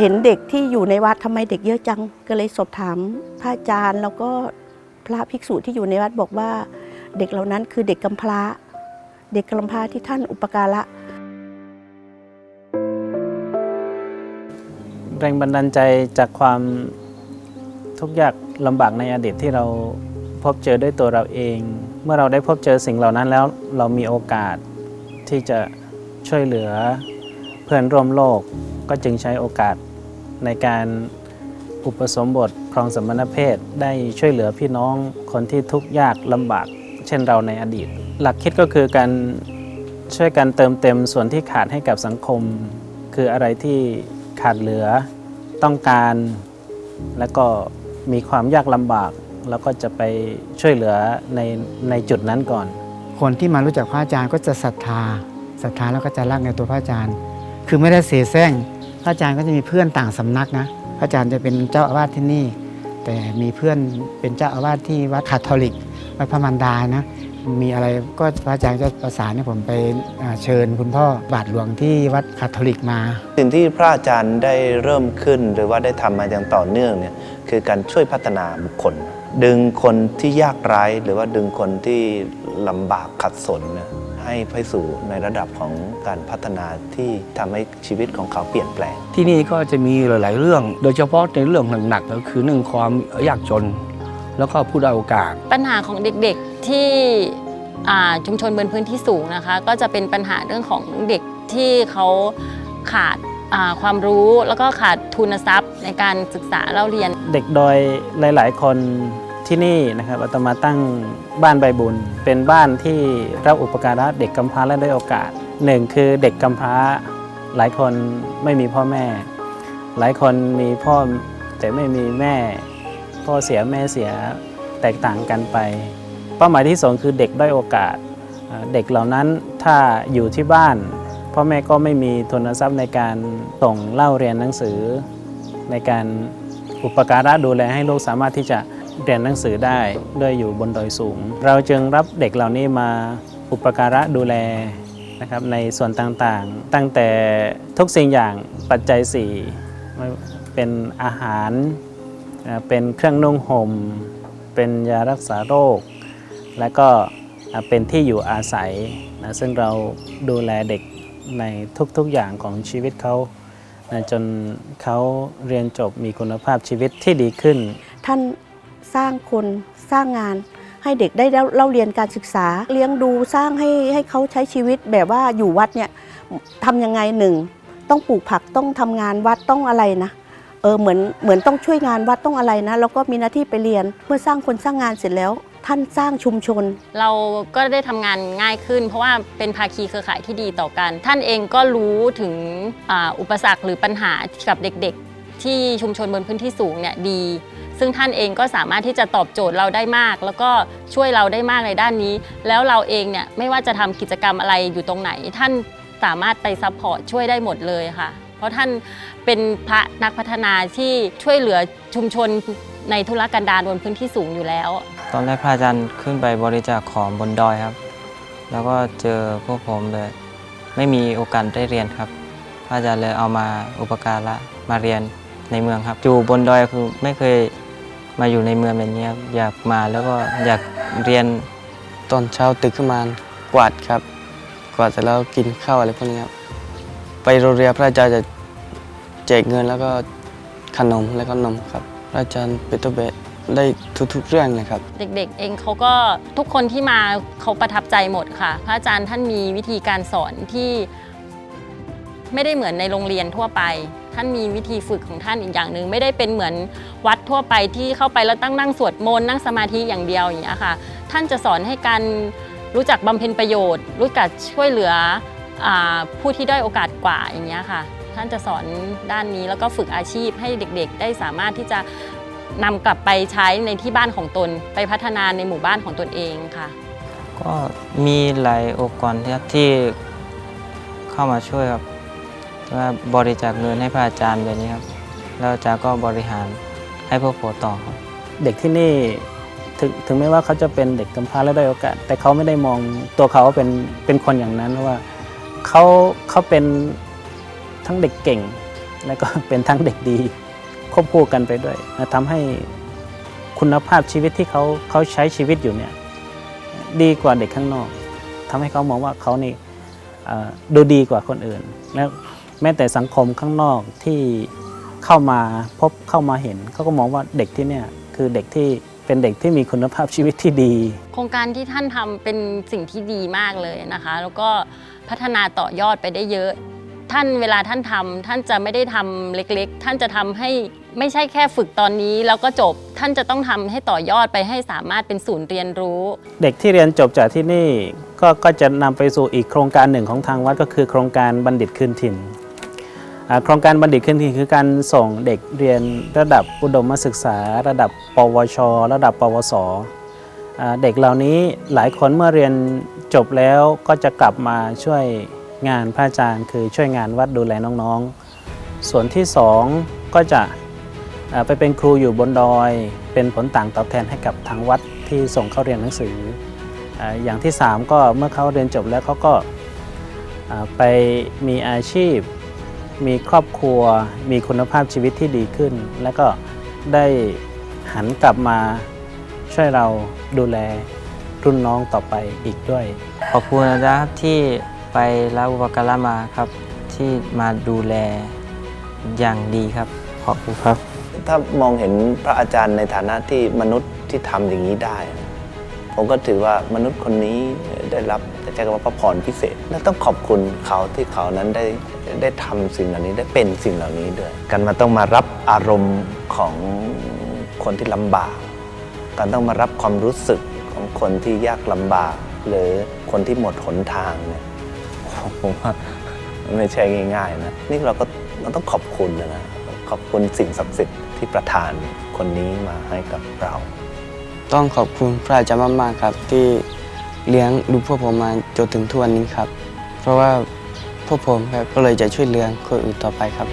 เห็นเด็กที่อยู่ในวัดทำไมเด็กเยอะจังก็เลยสอบถามพระอาจารย์ แล้วก็พระภิกษุที่อยู่ในวัดบอกว่า เด็กเหล่านั้นคือเด็กกำพร้า เด็กกำพร้าที่ท่านอุปการะแรงบันดาลใจจากความทุกข์ยากลำบากในอดีตที่เราพบเจอด้วยตัวเราเอง เมื่อเราได้พบเจอสิ่งเหล่านั้นแล้วเรามีโอกาสที่จะช่วยเหลือเพื่อนร่วมโลกก็จึงใช้โอกาส ในการอุปสมบทครองสมณเพศได้ช่วยเหลือพี่น้องคนที่ทุกข์ยากลำบาก เช่นเราในอดีต หลักคิดก็คือการช่วยกันเติมเต็มส่วนที่ขาดให้กับสังคม คืออะไรที่ขาดเหลือต้องการ แล้วก็มีความยากลำบาก แล้วก็จะไปช่วยเหลือในในจุดนั้นก่อน คนที่มารู้จักพระอาจารย์ก็จะศรัทธาศรัทธาแล้วก็จะรักในตัวพระอาจารย์ คือไม่ได้เสแส้ง ระอาจารย์ก็จะมีเพื่อนต่างสำนักนะพระอาจารย์จะเป็นเจ้าอาวาสที่นี่ แต่มีเพื่อนเป็นเจ้าอาวาสที่วัดคาทอลิกวัดพระมันดานะมีอะไรก็พระอาจารย์ก็ประสานให้ผมไปเชิญคุณพ่อบาทหลวงที่วัดคาทอลิกมา สิ่งที่พระอาจารย์ได้เริ่มขึ้น หรือว่าได้ทำมาอย่างต่อเนื่องเนี่ยคือการช่วยพัฒนาบุคคล ดึงคนที่ยากไร้หรือว่าดึงคนที่ลำบากขัดสนเนี่ย ให้ไปสู่ในระดับของการพัฒนาที่ทำให้ชีวิตของเขาเปลี่ยนแปลง ที่นี่ก็จะมีหลาย ๆ เรื่อง โดยเฉพาะในเรื่องหนักๆก็คือหนึ่งความยากจน แล้วก็ผู้ด้อยโอกาส ปัญหาของเด็กๆที่อ่าชุมชนบนพื้นที่สูงนะคะ ก็จะเป็นปัญหาเรื่องของเด็กที่เขาขาดอ่าความรู้แล้วก็ขาดทุนทรัพย์ในการศึกษาเล่าเรียน เด็กดอยหลาย ๆ คน ที่นี่นะครับอาตมาตั้งบ้านใบบุญ เป็นบ้านที่รับอุปการะเด็กกำพร้าและได้โอกาสหนึ่งคือเด็กกำพร้าหลายคนไม่มีพ่อแม่ หลายคนมีพ่อแต่ไม่มีแม่ พ่อเสียแม่เสียแตกต่างกันไป เป้าหมายที่สองคือเด็กด้อยโอกาส เด็กเหล่านั้นถ้าอยู่ที่บ้าน พ่อแม่ก็ไม่มีทุนทรัพย์ในการส่งเล่าเรียนหนังสือ ในการอุปการะดูแลให้ลูกสามารถที่จะ เรียนหนังสือได้ด้วยอยู่บนดอยสูง เราจึงรับเด็กเหล่านี้มาอุปการะดูแลนะครับในส่วนต่างๆ ตั้งแต่ทุกสิ่งอย่างปัจจัยสี่เป็นอาหาร เป็นเครื่องนุ่งห่ม เป็นยารักษาโรค และก็เป็นที่อยู่อาศัยนะซึ่งเราดูแลเด็กในทุกๆอย่างของชีวิตเขานะจนเขาเรียนจบมีคุณภาพชีวิตที่ดีขึ้น ท่าน สร้างคนสร้างงาน ให้เด็กได้เล่าเรียนการศึกษา เลี้ยงดูสร้างให้ให้เขาใช้ชีวิตแบบว่าอยู่วัดเนี่ยทำยังไงหนึ่งต้องปลูกผักต้องทำงานวัดต้องอะไรนะเออเหมือนเหมือนต้องช่วยงานวัดต้องอะไรนะ แล้วก็มีหน้าที่ไปเรียนเมื่อสร้างคนสร้างงานเสร็จแล้ว ท่านสร้างชุมชน เราก็ได้ทำงานง่ายขึ้น เพราะว่าเป็นภาคีเครือข่ายที่ดีต่อกัน ท่านเองก็รู้ถึงออุปสรรคหรือปัญหากับเด็กๆ ที่ชุมชนบนพื้นที่สูงเนี่ยดี ซึ่งท่านเองก็สามารถที่จะตอบโจทย์เราได้มาก แล้วก็ช่วยเราได้มากในด้านนี้ แล้วเราเองเนี่ยไม่ว่าจะทำกิจกรรมอะไรอยู่ตรงไหน ท่านสามารถไปซัพพอร์ตช่วยได้หมดเลยค่ะ เพราะท่านเป็นพระนักพัฒนาที่ช่วยเหลือชุมชนในธุรกันดารบนพื้นที่สูงอยู่แล้ว ตอนแรกพระอาจารย์ขึ้นไปบริจาคของบนดอยครับ แล้วก็เจอพวกผมเลยไม่มีโอกาสได้เรียนครับ พระอาจารย์เลยเอามาอุปการะมาเรียนในเมืองครับ อยู่บนดอยคือไม่เคย มาอยู่ในเมืองแบบนี้ครับอยากมาแล้วก็อยากเรียนตอนเช้าตื่นขึ้นมากวาดครับ กวาดเสร็จแล้วกินข้าวอะไรพวกนี้ครับไปโรงเรียนพระอาจารย์จะแจกเงินแล้วก็ขนมแล้วก็นมครับพระอาจารย์เปโตเบได้ทุกๆเรื่องเลยครับ เด็กๆ เองเขาก็ทุกคนที่มาเขาประทับใจหมดค่ะ พระอาจารย์ท่านมีวิธีการสอนที่ไม่ได้เหมือนในโรงเรียนทั่วไป ท่านมีวิธีฝึกของท่านอีกอย่างหนึ่งไม่ได้เป็นเหมือนวัดทั่วไปที่เข้าไปแล้วตั้งนั่งสวดมนต์นั่งสมาธิอย่างเดียวอย่างเงี้ค่ะ ท่านจะสอนให้การรู้จักบำเพ็ญประโยชน์ รู้จักช่วยเหลืออผู้ที่ได้โอกาสกว่าอย่างเงี้ค่ะ ท่านจะสอนด้านนี้แล้วก็ฝึกอาชีพให้เด็กๆ ได้สามารถที่จะนำกลับไปใช้ในที่บ้านของตน ไปพัฒนาในหมู่บ้านของตนเองค่ะ ก็มีหลายองค์กรที่เข้ามาช่วยครับ ว่าบริจาคเงินให้พระอาจารย์แบบนี้ครับ แล้วอาจารย์ก็บริหารให้พวกผมต่อครับ เด็กที่นี่ถึงถึงแม้ว่าเขาจะเป็นเด็กกำพร้าและได้อยโอกาส แต่เขาไม่ได้มองตัวเขาว่าเป็นเป็นคนอย่างนั้นเพราะว่าเขาเขาเป็นทั้งเด็กเก่ง และก็เป็นทั้งเด็กดีควบคู่กันไปด้วยนะทำให้คุณภาพชีวิตที่เขาเขาใช้ชีวิตอยู่เนี่ยดีกว่าเด็กข้างนอกทำให้เขามองว่าเขานี่ดูดีกว่าคนอื่น แล้ว แม้แต่สังคมข้างนอกที่เข้ามาพบเข้ามาเห็นเขาก็มองว่าเด็กที่เนี่ยคือเด็กที่เป็นเด็กที่มีคุณภาพชีวิตที่ดี โครงการที่ท่านทำเป็นสิ่งที่ดีมากเลยนะคะ แล้วก็พัฒนาต่อยอดไปได้เยอะ ท่านเวลาท่านทำท่านจะไม่ได้ทำเล็กๆ ท่านจะทำให้ไม่ใช่แค่ฝึกตอนนี้แล้วก็จบท่านจะต้องทำให้ต่อยอดไปให้สามารถเป็นศูนย์เรียนรู้ เด็กที่เรียนจบจากที่นี่ก็ก็จะนำไปสู่อีกโครงการหนึ่งของทางวัดก็คือ โครงการบัณฑิตคืนถิ่นอ่า โครงการบัณฑิตคืนถิ่นคือการส่งเด็กเรียนระดับอุดมศึกษา ระดับ ปวช ระดับ ปวส เด็กเหล่านี้หลายคนเมื่อเรียนจบแล้วก็จะกลับมาช่วยงานพระอาจารย์ คือช่วยงานวัดดูแลน้องๆ ส่วนที่สองก็จะไปเป็นครูอยู่บนดอย เป็นผลต่างตอบแทนให้กับทางวัดที่ส่งเข้าเรียนหนังสือ อย่างที่ 3 ก็เมื่อเขาเรียนจบแล้วเขาก็ไปมีอาชีพ มีครอบครัว มีคุณภาพชีวิตที่ดีขึ้น แล้วก็ได้หันกลับมาช่วยเราดูแลรุ่นน้องต่อไปอีกด้วย ขอบคุณนะครับที่ไปรับอุปการะมาครับ ที่มาดูแลอย่างดีครับ ขอบคุณครับ ถ้ามองเห็นพระอาจารย์ในฐานะที่มนุษย์ที่ทำอย่างนี้ได้ ผมก็ถือว่ามนุษย์คนนี้ได้รับใช้คำว่าพระพรพิเศษ และต้องขอบคุณเขาที่เขานั้นได้ ได้ทำสิ่งเหล่านี้ได้เป็นสิ่งเหล่านี้ด้วย การมาต้องมารับอารมณ์ของคนที่ลำบาก การต้องมารับความรู้สึกของคนที่ยากลำบาก หรือคนที่หมดหนทางเนี่ยผมว่ามันไม่ใช่ง่ายๆนะนี่เราก็เราต้องขอบคุณนะขอบคุณสิ่งศักดิ์สิทธิ์ที่ประทานคนนี้มาให้กับเรา ต้องขอบคุณพระอาจารย์มากๆครับที่เลี้ยงดูพวกผมมาจนถึงทุกวันนี้ครับ เพราะว่า พวกผมครับก็เลยจะช่วยเหลือคนอื่นต่อไปครับ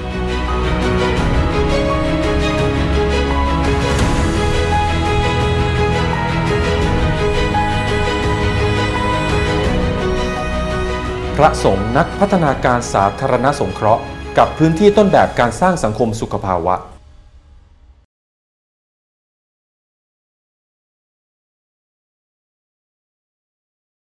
พระสงฆ์นักพัฒนาการสาธารณสงเคราะห์ กับพื้นที่ต้นแบบการสร้างสังคมสุขภาวะ